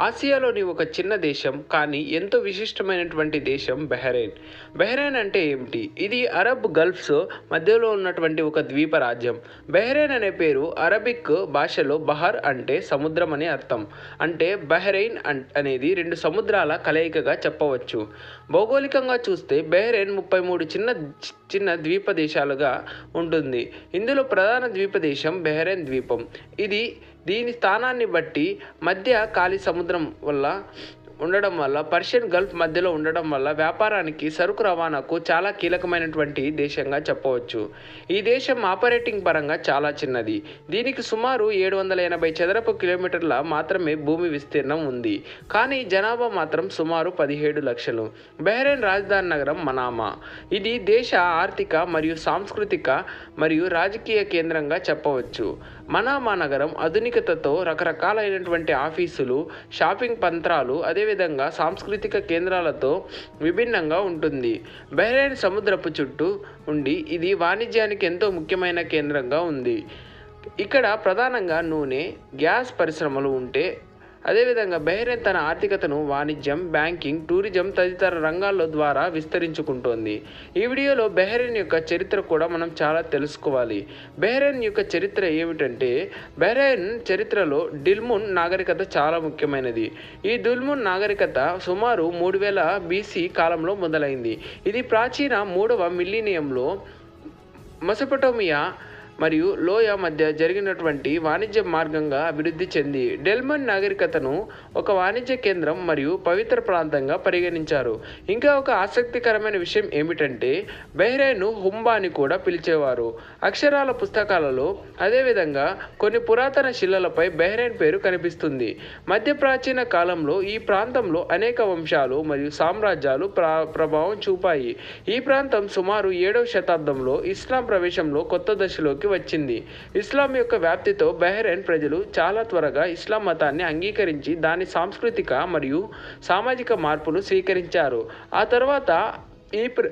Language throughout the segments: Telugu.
ఆసియాలోని ఒక చిన్న దేశం కానీ ఎంతో విశిష్టమైనటువంటి దేశం బెహ్రెయిన్. బెహ్రెయిన్ అంటే ఏమిటి? ఇది అరబ్ గల్ఫ్స్ మధ్యలో ఉన్నటువంటి ఒక ద్వీప రాజ్యం బెహ్రెయిన్ అనే పేరు అరబిక్ భాషలో బహర్ అంటే సముద్రం అని అర్థం. అంటే బెహ్రెయిన్ అనేది రెండు సముద్రాల కలయికగా చెప్పవచ్చు. భౌగోళికంగా చూస్తే బెహ్రెయిన్ ముప్పై మూడు చిన్న చిన్న ద్వీప దేశాలుగా ఉంటుంది. ఇందులో ప్రధాన ద్వీప దేశం ద్వీపం. ఇది దీని స్థానాన్ని బట్టి మధ్య ఖాళీ సముద్రం వల్ల ఉండడం వల్ల పర్షియన్ గల్ఫ్ మధ్యలో ఉండడం వల్ల వ్యాపారానికి సరుకు రవాణాకు చాలా కీలకమైనటువంటి దేశంగా చెప్పవచ్చు. ఈ దేశం ఆపరేటింగ్ పరంగా చాలా చిన్నది. దీనికి సుమారు ఏడు వందల ఎనభై చదరపు కిలోమీటర్ల మాత్రమే భూమి విస్తీర్ణం ఉంది. కానీ జనాభా మాత్రం సుమారు పదిహేడు లక్షలు. బెహ్రెయిన్ రాజధాని నగరం మనామా. ఇది దేశ ఆర్థిక మరియు సాంస్కృతిక మరియు రాజకీయ కేంద్రంగా చెప్పవచ్చు. మనామా నగరం ఆధునికతతో రకరకాలైనటువంటి ఆఫీసులు షాపింగ్ పంత్రాలు అదే అదేవిధంగా సాంస్కృతిక కేంద్రాలతో విభిన్నంగా ఉంటుంది. బహ్రైన్ సముద్రపు చుట్టూ ఉండి ఇది వాణిజ్యానికి ఎంతో ముఖ్యమైన కేంద్రంగా ఉంది. ఇక్కడ ప్రధానంగా నూనె గ్యాస్ పరిశ్రమలు ఉంటే అదేవిధంగా బెహ్రెయిన్ తన ఆర్థికతను వాణిజ్యం బ్యాంకింగ్ టూరిజం తదితర రంగాల్లో ద్వారా విస్తరించుకుంటోంది. ఈ వీడియోలో బెహ్రెయిన్ యొక్క చరిత్ర కూడా మనం చాలా తెలుసుకోవాలి. బెహ్రెయిన్ యొక్క చరిత్ర ఏమిటంటే బెహ్రెయిన్ చరిత్రలో డిల్మున్ నాగరికత చాలా ముఖ్యమైనది. ఈ దుల్మున్ నాగరికత సుమారు మూడు వేల బీసీ కాలంలో మొదలైంది. ఇది ప్రాచీన మూడవ మిల్లీనియంలో మెసొపటోమియా మరియు లోయ మధ్య జరిగినటువంటి వాణిజ్య మార్గంగా అభివృద్ధి చెంది డెల్మన్ నాగరికతను ఒక వాణిజ్య కేంద్రం మరియు పవిత్ర ప్రాంతంగా పరిగణించారు. ఇంకా ఒక ఆసక్తికరమైన విషయం ఏమిటంటే బెహ్రెయిన్ను హుంబా అని కూడా పిలిచేవారు. అక్షరాల పుస్తకాలలో అదేవిధంగా కొన్ని పురాతన శిలలపై బెహ్రైన్ పేరు కనిపిస్తుంది. మధ్య ప్రాచీన కాలంలో ఈ ప్రాంతంలో అనేక వంశాలు మరియు సామ్రాజ్యాలు ప్రా ప్రభావం చూపాయి. ఈ ప్రాంతం సుమారు ఏడవ శతాబ్దంలో ఇస్లాం ప్రవేశంలో కొత్త దశలోకి వచ్చింది. ఇస్లాం యొక్క వ్యాప్తితో బెహ్రెయిన్ ప్రజలు చాలా త్వరగా ఇస్లాం మతాన్ని అంగీకరించి దాని సాంస్కృతిక మరియు సామాజిక మార్పులు స్వీకరించారు. ఆ తర్వాత ఈ ప్ర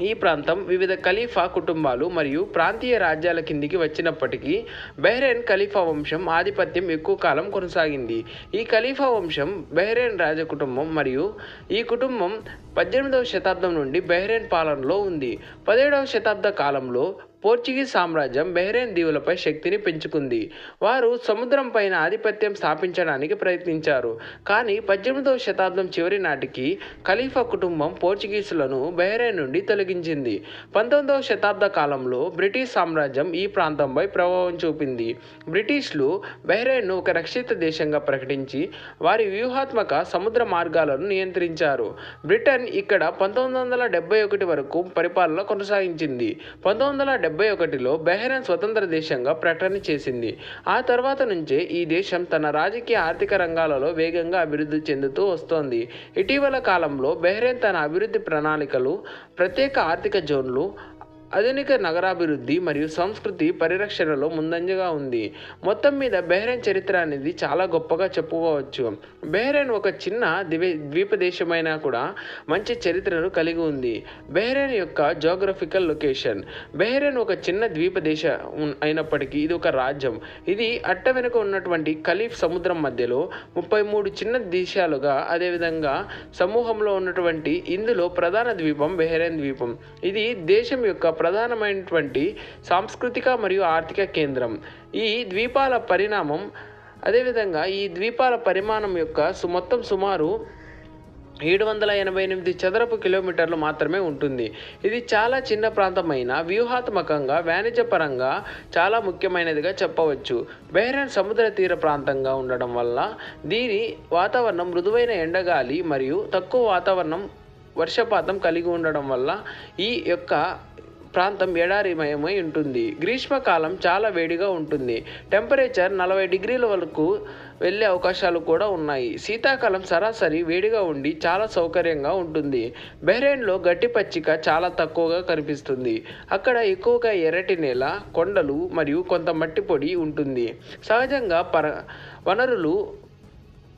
ఈ ప్రాంతం వివిధ ఖలీఫా కుటుంబాలు మరియు ప్రాంతీయ రాజ్యాల కిందికి వచ్చినప్పటికీ బెహ్రెయిన్ ఖలీఫా వంశం ఆధిపత్యం ఎక్కువ కాలం కొనసాగింది. ఈ ఖలీఫా వంశం బెహ్రెయిన్ రాజకుటుంబం మరియు ఈ కుటుంబం పద్దెనిమిదవ శతాబ్దం నుండి బెహ్రెయిన్ పాలనలో ఉంది. పదిహేడవ శతాబ్ద కాలంలో పోర్చుగీస్ సామ్రాజ్యం బెహ్రెయిన్ దీవులపై శక్తిని పెంచుకుంది. వారు సముద్రం పైన ఆధిపత్యం స్థాపించడానికి ప్రయత్నించారు. కానీ పద్దెనిమిదవ శతాబ్దం చివరి నాటికి ఖలీఫా కుటుంబం పోర్చుగీసులను బెహ్రెయిన్ నుండి తొలగించింది. పంతొమ్మిదవ శతాబ్ద కాలంలో బ్రిటిష్ సామ్రాజ్యం ఈ ప్రాంతంపై ప్రభావం చూపింది. బ్రిటిష్లు బెహ్రెయిన్ను ఒక రక్షిత దేశంగా ప్రకటించి వారి వ్యూహాత్మక సముద్ర మార్గాలను నియంత్రించారు. బ్రిటన్ ఇక్కడ పంతొమ్మిది వందల డెబ్బై ఒకటి వరకు పరిపాలన కొనసాగించింది. పంతొమ్మిది వందల డెబ్బై ఒకటిలో బెహ్రెయిన్ స్వతంత్ర దేశంగా ప్రకటన చేసింది. ఆ తర్వాత నుంచే ఈ దేశం తన రాజకీయ ఆర్థిక రంగాలలో వేగంగా అభివృద్ధి చెందుతూ వస్తోంది. ఇటీవల కాలంలో బెహ్రెన్ తన అభివృద్ధి ప్రణాళికలు ప్రత్యేక ఆర్థిక జోన్లు ఆధునిక నగరాభివృద్ధి మరియు సంస్కృతి పరిరక్షణలో ముందంజగా ఉంది. మొత్తం మీద బెహ్రెయిన్ చరిత్ర అనేది చాలా గొప్పగా చెప్పుకోవచ్చు. బెహ్రెన్ ఒక చిన్న ద్వీ ద్వీప దేశమైనా కూడా మంచి చరిత్రను కలిగి ఉంది. బెహ్రెన్ యొక్క జోగ్రఫికల్ లొకేషన్ బెహ్రెన్ ఒక చిన్న ద్వీప దేశ అయినప్పటికీ ఇది ఒక రాజ్యం. ఇది అట్ట వెనుక ఉన్నటువంటి ఖలీఫ్ సముద్రం మధ్యలో ముప్పై మూడు చిన్న దేశాలుగా అదేవిధంగా సమూహంలో ఉన్నటువంటి ఇందులో ప్రధాన ద్వీపం బెహ్రెన్ ద్వీపం. ఇది దేశం యొక్క ప్రధానమైనటువంటి సాంస్కృతిక మరియు ఆర్థిక కేంద్రం. ఈ ద్వీపాల పరిణామం అదేవిధంగా ఈ ద్వీపాల పరిమాణం యొక్క సు మొత్తం సుమారు ఏడు వందల ఎనభై ఎనిమిది చదరపు కిలోమీటర్లు మాత్రమే ఉంటుంది. ఇది చాలా చిన్న ప్రాంతమైన వ్యూహాత్మకంగా వాణిజ్యపరంగా చాలా ముఖ్యమైనదిగా చెప్పవచ్చు. బెహ్రెయిన్ సముద్ర తీర ప్రాంతంగా ఉండడం వల్ల దీని వాతావరణం మృదువైన ఎండగాలి మరియు తక్కువ వాతావరణం వర్షపాతం కలిగి ఉండడం వల్ల ఈ యొక్క ప్రాంతం ఎడారిమయమై ఉంటుంది. గ్రీష్మకాలం చాలా వేడిగా ఉంటుంది. టెంపరేచర్ నలభై డిగ్రీల వరకు వెళ్ళే అవకాశాలు కూడా ఉన్నాయి. శీతాకాలం సరాసరి వేడిగా ఉండి చాలా సౌకర్యంగా ఉంటుంది. బెహ్రెయిన్లో గట్టి పచ్చిక చాలా తక్కువగా కనిపిస్తుంది. అక్కడ ఎక్కువగా ఎర్రటి నేల కొండలు మరియు కొంత మట్టి పొడి ఉంటుంది. సహజంగా పర వనరులు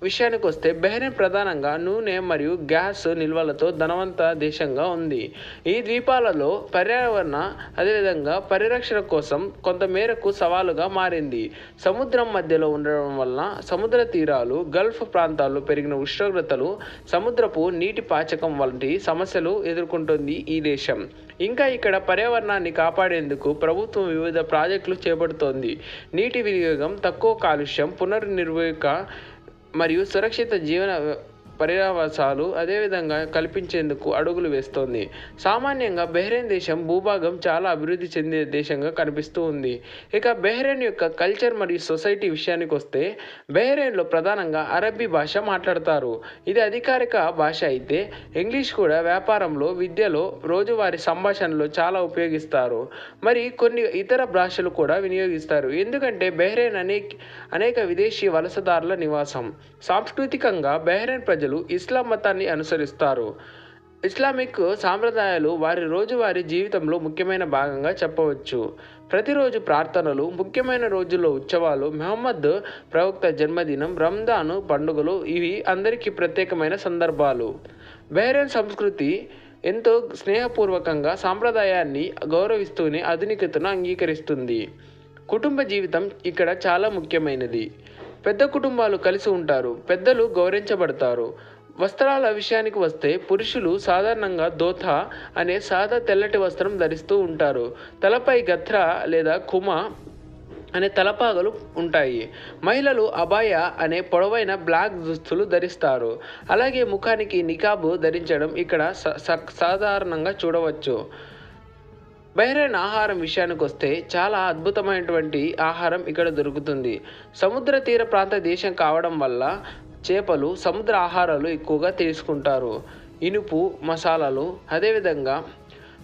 విషయానికి వస్తే బెహ్రెయిన్ ప్రధానంగా నూనె మరియు గ్యాస్ నిల్వలతో ధనవంత దేశంగా ఉంది. ఈ ద్వీపాలలో పర్యావరణ అదేవిధంగా పరిరక్షణ కోసం కొంతమేరకు సవాలుగా మారింది. సముద్రం మధ్యలో ఉండడం వలన సముద్ర తీరాలు గల్ఫ్ ప్రాంతాల్లో పెరిగిన ఉష్ణోగ్రతలు సముద్రపు నీటి పాచకం వంటి సమస్యలు ఎదుర్కొంటుంది ఈ దేశం. ఇంకా ఇక్కడ పర్యావరణాన్ని కాపాడేందుకు ప్రభుత్వం వివిధ ప్రాజెక్టులు చేపడుతోంది. నీటి వినియోగం తక్కువ కాలుష్యం పునర్నిర్వహక మరియు సురక్షిత జీవన పర్యావసాలు అదేవిధంగా కల్పించేందుకు అడుగులు వేస్తోంది. సామాన్యంగా బెహ్రెయిన్ దేశం భూభాగం చాలా అభివృద్ధి చెందే దేశంగా కనిపిస్తూ ఉంది. ఇక బెహ్రెయిన్ యొక్క కల్చర్ మరియు సొసైటీ విషయానికి వస్తే బెహ్రెయిన్లో ప్రధానంగా అరబ్బీ భాష మాట్లాడతారు. ఇది అధికారిక భాష అయితే ఇంగ్లీష్ కూడా వ్యాపారంలో విద్యలో రోజువారీ సంభాషణలో చాలా ఉపయోగిస్తారు. మరి కొన్ని ఇతర భాషలు కూడా వినియోగిస్తారు. ఎందుకంటే బెహ్రెయిన్ అనేక అనేక విదేశీ వలసదారుల నివాసం. సాంస్కృతికంగా బెహ్రెయిన్ ప్రజలు ఇస్లాం మతాన్ని అనుసరిస్తారు. ఇస్లామిక్ సాంప్రదాయాలు వారి రోజువారీ జీవితంలో ముఖ్యమైన భాగంగా చెప్పవచ్చు. ప్రతిరోజు ప్రార్థనలు ముఖ్యమైన రోజుల్లో ఉత్సవాలు మహమ్మద్ ప్రవక్త జన్మదినం రంజాను పండుగలు ఇవి అందరికీ ప్రత్యేకమైన సందర్భాలు. బెహ్రెయిన్ సంస్కృతి ఎంతో స్నేహపూర్వకంగా సాంప్రదాయాన్ని గౌరవిస్తూనే ఆధునికతను అంగీకరిస్తుంది. కుటుంబ జీవితం ఇక్కడ చాలా ముఖ్యమైనది. పెద్ద కుటుంబాలు కలిసి ఉంటారు పెద్దలు గౌరవించబడతారు. వస్త్రాల విషయానికి వస్తే పురుషులు సాధారణంగా దోథ అనే సాదా తెల్లటి వస్త్రం ధరిస్తూ ఉంటారు. తలపై గత్ర లేదా కుమ అనే తలపాగలు ఉంటాయి. మహిళలు అబాయ అనే పొడవైన బ్లాక్ దుస్తులు ధరిస్తారు. అలాగే ముఖానికి నికాబు ధరించడం ఇక్కడ స- స- సాధారణంగా చూడవచ్చు. బహ్రైన్ ఆహారం విషయానికి వస్తే చాలా అద్భుతమైనటువంటి ఆహారం ఇక్కడ దొరుకుతుంది. సముద్ర తీర ప్రాంత దేశం కావడం వల్ల చేపలు సముద్ర ఆహారాలు ఎక్కువగా తీసుకుంటారు. ఇనుపు మసాలాలు అదేవిధంగా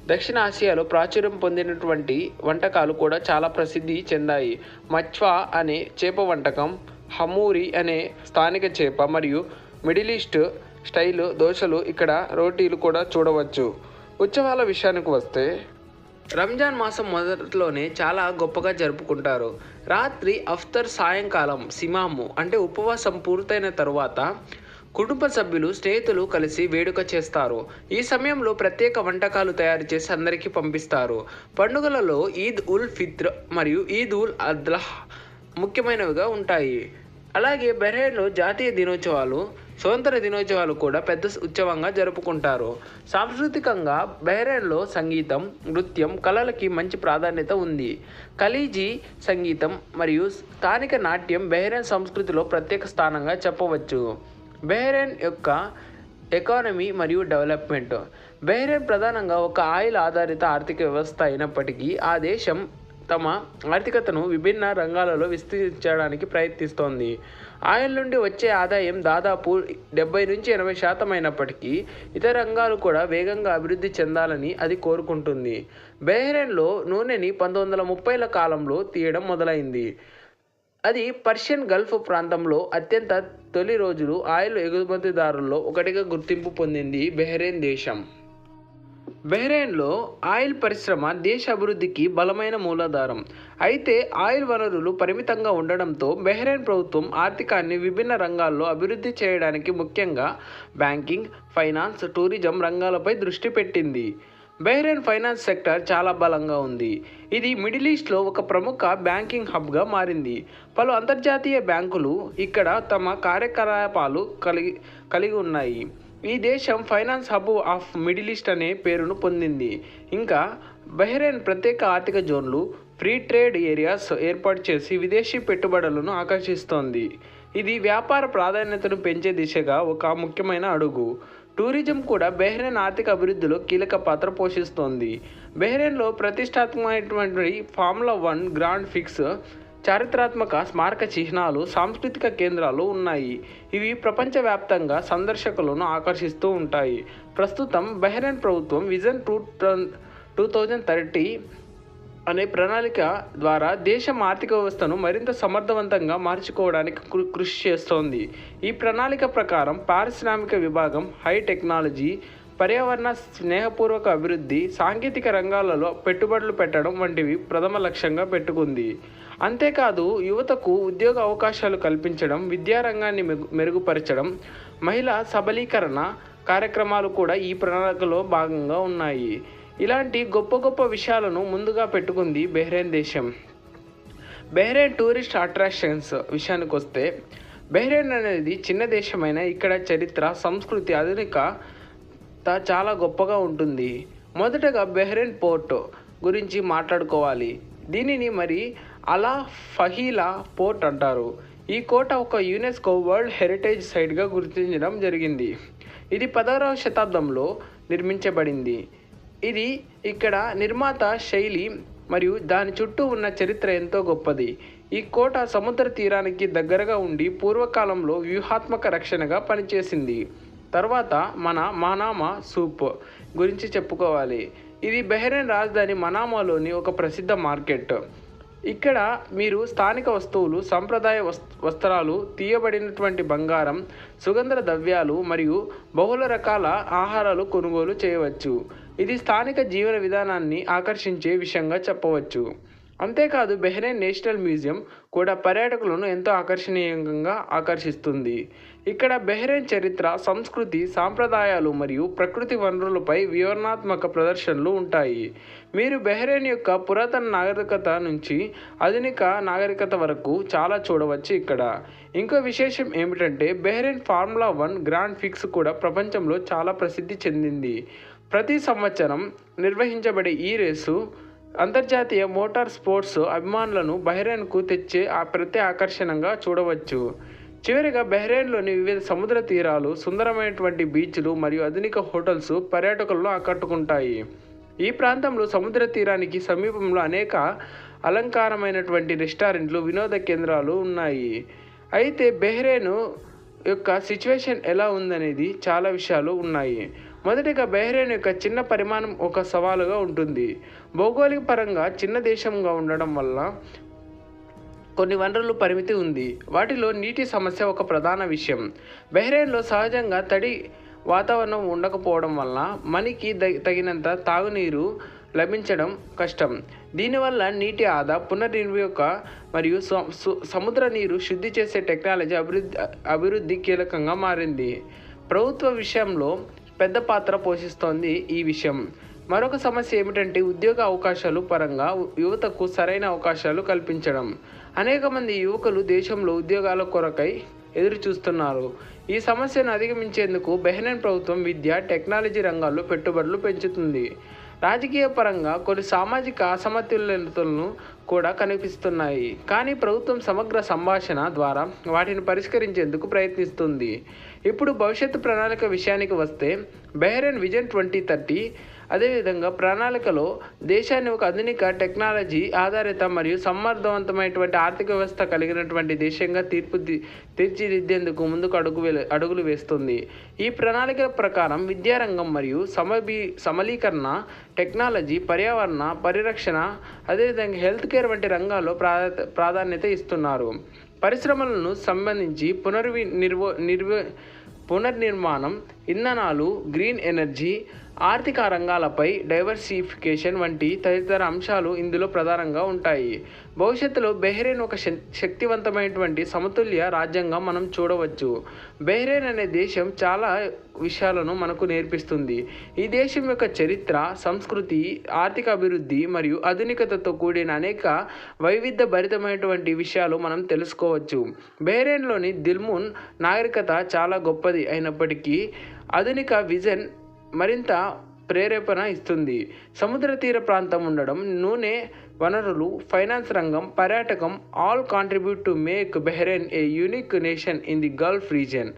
దక్షిణ ఆసియాలో ప్రాచుర్యం పొందినటువంటి వంటకాలు కూడా చాలా ప్రసిద్ధి చెందాయి. మచ్వా అనే చేప వంటకం హమూరి అనే స్థానిక చేప మరియు మిడిల్ ఈస్ట్ స్టైల్ దోశలు ఇక్కడ రోటీలు కూడా చూడవచ్చు. ఉత్సవాల విషయానికి వస్తే రంజాన్ మాసం మొదట్లోనే చాలా గొప్పగా జరుపుకుంటారు. రాత్రి అఫ్తర్ సాయంకాలం సిమాము అంటే ఉపవాసం పూర్తయిన తరువాత కుటుంబ సభ్యులు స్నేహితులు కలిసి వేడుక చేస్తారు. ఈ సమయంలో ప్రత్యేక వంటకాలు తయారు చేసి అందరికీ పంపిస్తారు. పండుగలలో ఈద్ ఉల్ ఫిత్ర్ మరియు ఈద్ ఉల్ అద్లహ్ ముఖ్యమైనవిగా ఉంటాయి. అలాగే బెహ్రెయిన్లో జాతీయ దినోత్సవాలు స్వతంత్ర దినోత్సవాలు కూడా పెద్ద ఉత్సవంగా జరుపుకుంటారు. సాంస్కృతికంగా బెహ్రెయిన్లో సంగీతం నృత్యం కళలకి మంచి ప్రాధాన్యత ఉంది. ఖలీజీ సంగీతం మరియు స్థానిక నాట్యం బెహ్రెయిన్ సంస్కృతిలో ప్రత్యేక స్థానంగా చెప్పవచ్చు. బెహ్రెయిన్ యొక్క ఎకానమీ మరియు డెవలప్మెంట్. బెహ్రెయిన్ ప్రధానంగా ఒక ఆయిల్ ఆధారిత ఆర్థిక వ్యవస్థ అయినప్పటికీ ఆ దేశం తమ ఆర్థికతను విభిన్న రంగాలలో విస్తరించడానికి ప్రయత్నిస్తోంది. ఆయిల్ నుండి వచ్చే ఆదాయం దాదాపు డెబ్బై నుంచి ఎనభై శాతం అయినప్పటికీ ఇతర రంగాలు కూడా వేగంగా అభివృద్ధి చెందాలని అది కోరుకుంటుంది. బెహ్రెయిన్లో నూనెని పంతొమ్మిది వందల ముప్పైల కాలంలో తీయడం మొదలైంది. అది పర్షియన్ గల్ఫ్ ప్రాంతంలో అత్యంత తొలి రోజులు ఆయిల్ ఎగుమతిదారుల్లో ఒకటిగా గుర్తింపు పొందింది బెహ్రెయిన్ దేశం. బెహ్రెయిన్లో ఆయిల్ పరిశ్రమ దేశ అభివృద్ధికి బలమైన మూలాధారం. అయితే ఆయిల్ వనరులు పరిమితంగా ఉండడంతో బెహ్రెయిన్ ప్రభుత్వం ఆర్థికాన్ని విభిన్న రంగాల్లో అభివృద్ధి చేయడానికి ముఖ్యంగా బ్యాంకింగ్ ఫైనాన్స్ టూరిజం రంగాలపై దృష్టి పెట్టింది. బెహ్రెయిన్ ఫైనాన్స్ సెక్టర్ చాలా బలంగా ఉంది. ఇది మిడిల్ ఈస్ట్లో ఒక ప్రముఖ బ్యాంకింగ్ హబ్గా మారింది. పలు అంతర్జాతీయ బ్యాంకులు ఇక్కడ తమ కార్యకలాపాలు కలిగి కలిగి ఉన్నాయి. ఈ దేశం finance hub of middle east అనే పేరును పొందింది. ఇంకా బహ్రెయిన్ ప్రత్యేక ఆర్థిక జోన్లు ఫ్రీ ట్రేడ్ ఏరియాస్ ఏర్పాటు చేసి విదేశీ పెట్టుబడులను ఆకర్షిస్తోంది. ఇది వ్యాపార ప్రాధాన్యతను పెంచే దిశగా ఒక ముఖ్యమైన అడుగు. టూరిజం కూడా బెహ్రెయిన్ ఆర్థిక అభివృద్ధిలో కీలక పాత్ర పోషిస్తోంది. బెహ్రెయిన్లో ప్రతిష్టాత్మకమైనటువంటి ఫార్ములా వన్ గ్రాండ్ ఫిక్స్ చారిత్రాత్మక స్మారక చిహ్నాలు సాంస్కృతిక కేంద్రాలు ఉన్నాయి. ఇవి ప్రపంచవ్యాప్తంగా సందర్శకులను ఆకర్షిస్తూ ఉంటాయి. ప్రస్తుతం బహ్రెయిన్ ప్రభుత్వం vision two two thousand thirty అనే ప్రణాళిక ద్వారా దేశం ఆర్థిక వ్యవస్థను మరింత సమర్థవంతంగా మార్చుకోవడానికి కృషి చేస్తోంది. ఈ ప్రణాళిక ప్రకారం పారిశ్రామిక విభాగం హై టెక్నాలజీ పర్యావరణ స్నేహపూర్వక అభివృద్ధి సాంకేతిక రంగాలలో పెట్టుబడులు పెట్టడం వంటివి ప్రథమ లక్ష్యంగా పెట్టుకుంది. అంతేకాదు యువతకు ఉద్యోగ అవకాశాలు కల్పించడం విద్యారంగాన్ని మెరుగుపరచడం మహిళా సబలీకరణ కార్యక్రమాలు కూడా ఈ ప్రణాళికలో భాగంగా ఉన్నాయి. ఇలాంటి గొప్ప గొప్ప విషయాలను ముందుగా పెట్టుకుంది బెహ్రెయిన్ దేశం. బెహ్రెయిన్ టూరిస్ట్ అట్రాక్షన్స్ విషయానికి వస్తే బెహ్రెయిన్ అనేది చిన్న దేశమైన ఇక్కడ చరిత్ర సంస్కృతి ఆధునిక త- చాలా గొప్పగా ఉంటుంది. మొదటగా బెహ్రెయిన్ పోర్ట్ గురించి మాట్లాడుకోవాలి. దీనిని మరి అలా ఫహీలా పోర్ట్ అంటారు. ఈ కోట ఒక యునెస్కో వరల్డ్ హెరిటేజ్ సైట్గా గుర్తించడం జరిగింది. ఇది పదహారవ శతాబ్దంలో నిర్మించబడింది. ఇది ఇక్కడ నిర్మాత శైలి మరియు దాని చుట్టూ ఉన్న చరిత్ర ఎంతో గొప్పది. ఈ కోట సముద్ర తీరానికి దగ్గరగా ఉండి పూర్వకాలంలో వ్యూహాత్మక రక్షణగా పనిచేసింది. తర్వాత మన మనామా సూప్ గురించి చెప్పుకోవాలి. ఇది బెహ్రెన్ రాజధాని మనామాలోని ఒక ప్రసిద్ధ మార్కెట్. ఇక్కడ మీరు స్థానిక వస్తువులు సంప్రదాయ వస్త్రాలు తీయబడినటువంటి బంగారం సుగంధ ద్రవ్యాలు మరియు బహుళ రకాల ఆహారాలు కొనుగోలు చేయవచ్చు. ఇది స్థానిక జీవన విధానాన్ని ఆకర్షించే విషయంగా చెప్పవచ్చు. అంతేకాదు బెహ్రెయిన్ నేషనల్ మ్యూజియం కూడా పర్యాటకులను ఎంతో ఆకర్షణీయంగా ఆకర్షిస్తుంది. ఇక్కడ బెహ్రెయిన్ చరిత్ర సంస్కృతి సాంప్రదాయాలు మరియు ప్రకృతి వనరులపై వివరణాత్మక ప్రదర్శనలు ఉంటాయి. మీరు బెహ్రెయిన్ యొక్క పురాతన నాగరికత నుంచి ఆధునిక నాగరికత వరకు చాలా చూడవచ్చు ఇక్కడ. ఇంకో విశేషం ఏమిటంటే Bahrain formula one grand prix కూడా ప్రపంచంలో చాలా ప్రసిద్ధి చెందింది. ప్రతి సంవత్సరం నిర్వహించబడే ఈ రేసు అంతర్జాతీయ మోటార్ స్పోర్ట్స్ అభిమానులను బహ్రెయిన్కు తెచ్చే ఆ ప్రతి ఆకర్షణగా చూడవచ్చు. చివరిగా బహ్రెయిన్లోని వివిధ సముద్ర తీరాలు సుందరమైనటువంటి బీచ్లు మరియు ఆధునిక హోటల్స్ పర్యాటకులను ఆకట్టుకుంటాయి. ఈ ప్రాంతంలో సముద్ర తీరానికి సమీపంలో అనేక అలంకారమైనటువంటి రెస్టారెంట్లు వినోద కేంద్రాలు ఉన్నాయి. అయితే బెహ్రెయిన్ యొక్క సిచ్యువేషన్ ఎలా ఉందనేది చాలా విషయాలు ఉన్నాయి. మొదటిగా బెహ్రెయిన్ యొక్క చిన్న పరిమాణం ఒక సవాలుగా ఉంటుంది. భౌగోళిక పరంగా చిన్న దేశంగా ఉండడం వల్ల కొన్ని వనరులు పరిమితి ఉంది. వాటిలో నీటి సమస్య ఒక ప్రధాన విషయం. బహ్రెయిన్లో సహజంగా తడి వాతావరణం ఉండకపోవడం వల్ల మనకి తగినంత తాగునీరు లభించడం కష్టం. దీనివల్ల నీటి ఆదా పునర్నిర్వియోగ మరియు సు- సముద్ర నీరు శుద్ధి చేసే టెక్నాలజీ అభివృద్ధి అభివృద్ధి కీలకంగా మారింది. ప్రభుత్వ విషయంలో పెద్ద పాత్ర పోషిస్తోంది ఈ విషయం. మరొక సమస్య ఏమిటంటే ఉద్యోగ అవకాశాలు పరంగా యువతకు సరైన అవకాశాలు కల్పించడం. అనేక మంది యువకులు దేశంలో ఉద్యోగాల కొరకై ఎదురు చూస్తున్నారు. ఈ సమస్యను అధిగమించేందుకు బెహ్రెయిన్ ప్రభుత్వం విద్య టెక్నాలజీ రంగాల్లో పెట్టుబడులు పెంచుతుంది. రాజకీయ పరంగా కొన్ని సామాజిక అసమతుల్యతలను కూడా కనిపిస్తున్నాయి. కానీ ప్రభుత్వం సమగ్ర సంభాషణ ద్వారా వాటిని పరిష్కరించేందుకు ప్రయత్నిస్తుంది. ఇప్పుడు భవిష్యత్తు ప్రణాళిక విషయానికి వస్తే బెహరెన్ విజన్ ట్వంటీ థర్టీ అదేవిధంగా ప్రణాళికలో దేశాన్ని ఒక ఆధునిక టెక్నాలజీ ఆధారిత మరియు సమర్థవంతమైనటువంటి ఆర్థిక వ్యవస్థ కలిగినటువంటి దేశంగా తీర్పు తీర్చిదిద్దేందుకు ముందుకు అడుగు వే- అడుగులు వేస్తుంది. ఈ ప్రణాళిక ప్రకారం విద్యారంగం మరియు సమబీ సమలీకరణ టెక్నాలజీ పర్యావరణ పరిరక్షణ అదేవిధంగా హెల్త్ కేర్ వంటి రంగాల్లో ప్రాధా ప్రాధాన్యత ఇస్తున్నారు. పరిశ్రమలను సంబంధించి పునర్వి నిర్వ నిర్వ పునర్నిర్మాణం ఇంధనాలు గ్రీన్ ఎనర్జీ ఆర్థిక రంగాలపై డైవర్సిఫికేషన్ వంటి తదితర అంశాలు ఇందులో ప్రధానంగా ఉంటాయి. భవిష్యత్తులో బెహ్రెయిన్ ఒక శక్తివంతమైనటువంటి సమతుల్య రాజ్యంగా మనం చూడవచ్చు. బెహ్రెయిన్ అనే దేశం చాలా విషయాలను మనకు నేర్పిస్తుంది. ఈ దేశం యొక్క చరిత్ర సంస్కృతి ఆర్థిక అభివృద్ధి మరియు ఆధునికతతో కూడిన అనేక వైవిధ్య భరితమైనటువంటి విషయాలు మనం తెలుసుకోవచ్చు. బెహ్రెయిన్లోని దిల్మున్ నాగరికత చాలా గొప్పది అయినప్పటికీ ఆధునిక విజన్ మరింత ప్రేరేపణ ఇస్తుంది. సముద్ర తీర ప్రాంతం ఉండడం నూనె వనరులు ఫైనాన్స్ రంగం పర్యాటకం all contribute to make Bahrain a unique nation in the Gulf region.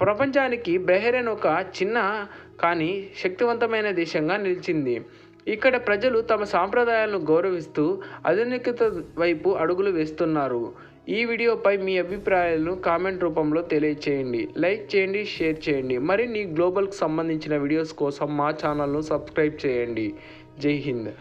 ప్రపంచానికి బెహ్రెన్ ఒక చిన్న కానీ శక్తివంతమైన దేశంగా నిలిచింది. ఇక్కడ ప్రజలు తమ సాంప్రదాయాలను గౌరవిస్తూ ఆధునికత వైపు అడుగులు వేస్తున్నారు. ఈ వీడియోపై మీ అభిప్రాయాలను కామెంట్ రూపంలో తెలియచేయండి. లైక్ చేయండి షేర్ చేయండి. మరిన్ని గ్లోబల్కి సంబంధించిన వీడియోస్ కోసం మా ఛానల్ను సబ్స్క్రైబ్ చేయండి. జై హింద్.